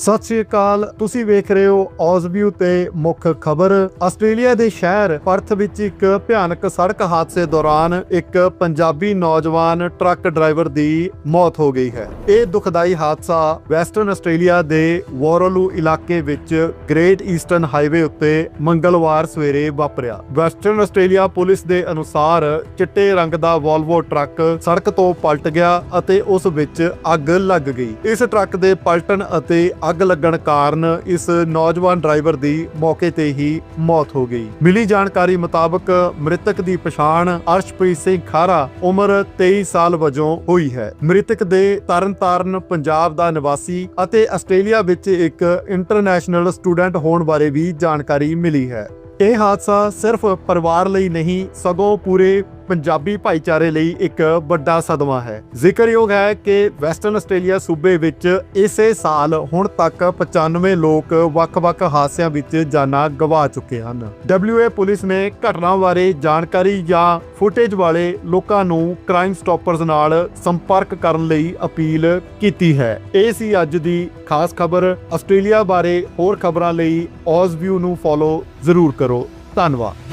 ਸਤਿ ਸ਼੍ਰੀ ਅਕਾਲ। ਤੁਸੀਂ ਵੇਖ ਰਹੇ ਹੋ ਔਜ਼ਵਿਊ ਤੇ ਮੁੱਖ ਖਬਰ। ਆਸਟ੍ਰੇਲੀਆ ਦੇ ਸ਼ਹਿਰ ਪਰਥ ਵਿੱਚ ਇੱਕ ਭਿਆਨਕ ਸੜਕ ਹਾਦਸੇ ਦੌਰਾਨ ਇੱਕ ਪੰਜਾਬੀ ਨੌਜਵਾਨ ਟਰੱਕ ਡਰਾਈਵਰ ਦੀ ਮੌਤ ਹੋ ਗਈ ਹੈ। ਇਹ ਦੁਖਦਾਈ ਹਾਦਸਾ ਵੈਸਟਰਨ ਆਸਟ੍ਰੇਲੀਆ ਦੇ ਵੋਰੋਲੂ ਇਲਾਕੇ ਵਿੱਚ ਗ੍ਰੇਟ ਈਸਟਰਨ ਹਾਈਵੇ ਉੱਤੇ ਮੰਗਲਵਾਰ ਸਵੇਰੇ ਵਾਪਰਿਆ। ਵੈਸਟਰਨ ਆਸਟ੍ਰੇਲੀਆ ਪੁਲਿਸ ਦੇ ਅਨੁਸਾਰ ਚਿੱਟੇ ਰੰਗ ਦਾ ਵੋਲਵੋ ਟਰੱਕ ਸੜਕ ਤੋਂ ਪਲਟ ਗਿਆ ਅਤੇ ਉਸ ਵਿੱਚ ਅੱਗ ਲੱਗ ਗਈ। ਇਸ ਟਰੱਕ ਦੇ ਪਲਟਣ ਅਤੇ ਅੱਗ ਲੱਗਣ ਕਾਰਨ ਇਸ ਨੌਜਵਾਨ ਡਰਾਈਵਰ ਦੀ ਮੌਕੇ ਤੇ ਹੀ ਮੌਤ ਹੋ ਗਈ। ਮਿਲੀ ਜਾਣਕਾਰੀ ਮੁਤਾਬਕ ਮ੍ਰਿਤਕ ਦੀ ਪਛਾਣ ਅਰਸ਼ਪ੍ਰੀਤ ਸਿੰਘ ਖਾਰਾ ਉਮਰ 23 ਸਾਲ ਵਜੋਂ ਹੋਈ ਹੈ। ਮ੍ਰਿਤਕ ਦੇ ਤਰਨਤਾਰਨ ਪੰਜਾਬ ਦਾ ਨਿਵਾਸੀ ਅਤੇ ਆਸਟ੍ਰੇਲੀਆ ਵਿੱਚ ਇੱਕ ਇੰਟਰਨੈਸ਼ਨਲ ਸਟੂਡੈਂਟ ਹੋਣ ਬਾਰੇ ਵੀ ਜਾਣਕਾਰੀ ਮਿਲੀ ਹੈ। ਇਹ ਹਾਦਸਾ ਸਿਰਫ ਪਰਿਵਾਰ ਲਈ ਨਹੀਂ, ਸਗੋਂ ਪੂਰੇ ਪੰਜਾਬੀ ਭਾਈਚਾਰੇ ਲਈ ਇੱਕ ਵੱਡਾ ਸਦਮਾ ਹੈ। ਜ਼ਿਕਰਯੋਗ ਹੈ ਕਿ ਵੈਸਟਰਨ ਆਸਟ੍ਰੇਲੀਆ ਸੂਬੇ ਵਿੱਚ ਇਸੇ ਸਾਲ ਹੁਣ ਤੱਕ 95 ਲੋਕ ਵੱਖ-ਵੱਖ ਹਾਦਸਿਆਂ ਵਿੱਚ ਜਾਨਾਂ ਗਵਾ ਚੁੱਕੇ ਹਨ। WA ਪੁਲਿਸ ਨੇ ਘਟਨਾ ਬਾਰੇ ਜਾਣਕਾਰੀ ਜਾਂ ਫੁਟੇਜ ਵਾਲੇ ਲੋਕਾਂ ਨੂੰ ਕ੍ਰਾਈਮ ਸਟਾਪਰਸ ਨਾਲ ਸੰਪਰਕ ਕਰਨ ਲਈ ਅਪੀਲ ਕੀਤੀ ਹੈ। ਇਹ ਸੀ ਅੱਜ ਦੀ ਖਾਸ ਖਬਰ। ਆਸਟ੍ਰੇਲੀਆ ਬਾਰੇ ਹੋਰ ਖਬਰਾਂ ਲਈ ਔਜ਼ਵਿਊ ਨੂੰ ਫੋਲੋ ਜ਼ਰੂਰ ਕਰੋ। ਧੰਨਵਾਦ।